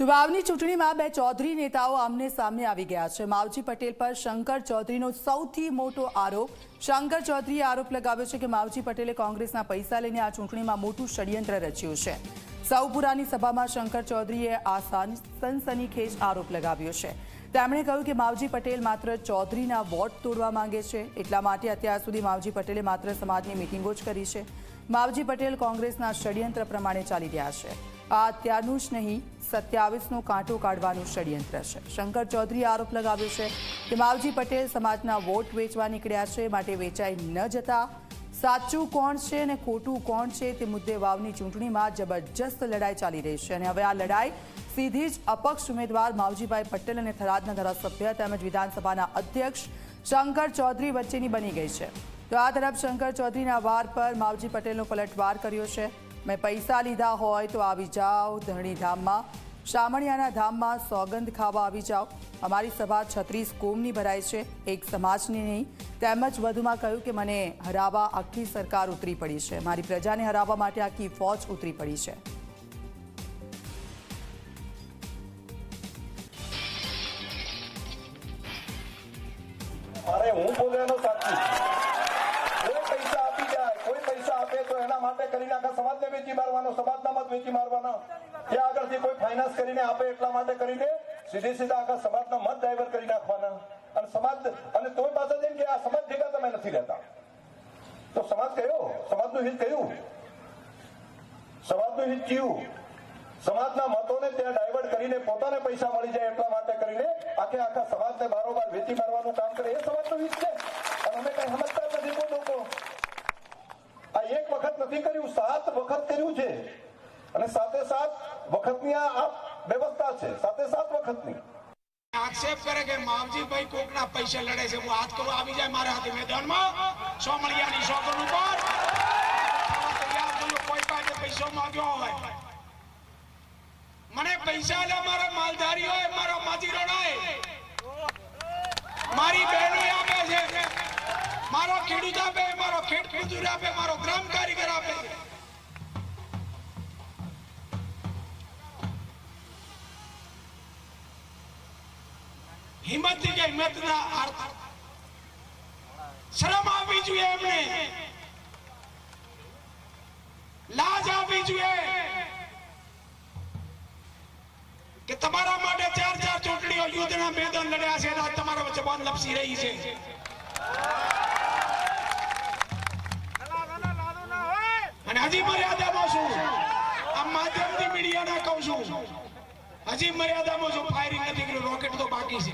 તો ચૂંટણીમાં બે ચૌધરી નેતાઓ આમને સામે આવી ગયા છે. માવજી પટેલ પર શંકર ચૌધરીનો સૌથી મોટો આરોપ. શંકર ચૌધરીએ આરોપ લગાવ્યો છે કે માવજી પટેલે કોંગ્રેસના પૈસા લઈને આ ચૂંટણીમાં મોટું ષડયંત્ર રચ્યું છે. સૌપુરાની સભામાં શંકર ચૌધરીએ આ સન- સનસનીખેજ આરોપ લગાવ્યો છે. તેમણે કહ્યું કે માવજી પટેલ માત્ર ચૌધરીના વોટ તોડવા માંગે છે. એટલા માટે અત્યાર સુધી માવજી પટેલે માત્ર સમાજની મિટિંગો જ કરી છે. માવજી પટેલ કોંગ્રેસના ષડયંત્ર પ્રમાણે ચાલી રહ્યા છે. આ અત્યારનું જ નહીં, સત્યાવીસનો કાંટો કાઢવાનું ષડયંત્ર છે. શંકર ચૌધરીએ આરોપ લગાવ્યો છે કે માવજી પટેલ સમાજના વોટ વેચવા નીકળ્યા છે, માટે વેચાઈ ન જતા. સાચું કોણ છે અને ખોટું કોણ છે તે મુદ્દે વાવની ચૂંટણીમાં જબરજસ્ત લડાઈ ચાલી રહી છે. અને હવે આ લડાઈ સીધી જ અપક્ષ ઉમેદવાર માવજીભાઈ પટેલ અને થરાદના ધારાસભ્ય તેમજ વિધાનસભાના અધ્યક્ષ શંકર ચૌધરી વચ્ચેની બની ગઈ છે. તો આ તરફ શંકર ચૌધરીના વાર પર માવજી પટેલનો પલટવાર કર્યો છે. મેં પૈસા લીધા હોય તો આવી જાઓ ધરણીધામમાં શામણિયાના ધામમાં સોગંદ ખાવા આવી જાઓ. અમારી સભા છત્રીસ કોમની ભરાય છે, એક સમાજની નહીં. તેમજ વધુમાં કહ્યું કે મને હરાવવા આખી સરકાર ઉતરી પડી છે. મારી પ્રજાને હરાવવા માટે આખી ફોજ ઉતરી પડી છે. અરે હું બોલ્યાનો સાચું કોઈ પૈસા આપી જાય કોઈ પૈસા આપે તો એના માટે કરીને આખા સમાજને વેચી મારવાનો, સમાજના મત વેચી મારવાના. ત્યાં આગળથી કોઈ ફાઇનાન્સ કરીને આપે એટલા માટે કરીને સીધી સીધા આખા સમાજના મત ડાયવર કરી નાખવાના. અને સમાજ, અને તોય પાછા જઈને કે આ સમાજ ભેગા તમે નથી રહેતા. તો સમાજ કયો? સમાજનું હિત કયું? સમાજનું હિત કયું? સમાજના મતોને ત્યાં ડાયવર્ટ કરીને પોતાને પૈસા મળી જાય એટલા માટે કરીને આખે આખા સમાજને બારોબાર વેચી મારવાનું કામ કરે. એ સમાજનું હિત છે. અને અમે કઈ સમજતા નથી કોઈ લોકો. નથી કર્યું, સાત વખત કર્યું છે. અને સાથે સાત વખતની આ વ્યવસ્થા છે. સાથે સાત વખતની. આક્ષેપ કરે કે માવજીભાઈ કોકના પૈસા લડે છે. હું હાથ કરું આવી જાય મારા હાથે મેદાનમાં. સોમળિયાની સોગન ઉપર. કોઈ પાસે પૈસો માંગ્યો હોય. મને પૈસા લે મારા માલધારી હોય, મારા રડાય. મારી બહેનો આપે છે. મારો ખેડૂત આપે, મારો ખેડ મજૂર આપે, મારો ગ્રામ હિંમત કે હિંમતના અર્થ શરમ આપવી જોઈએ એમને. લાજ આપવી જોઈએ. કે તમારા માટે ચાર ચાર ચૂંટણીઓ યુદ્ધના મેદાન લડ્યા છે આજ તમારા વચ્ચે બાંધ લપસી રહી છે. અને હજી મર્યાદામાં છું. આ માધ્યમથી મીડિયાના કહું છું. હજી મર્યાદામાં જો ફાયરિંગ નથી કર્યું રોકેટ તો બાકી છે.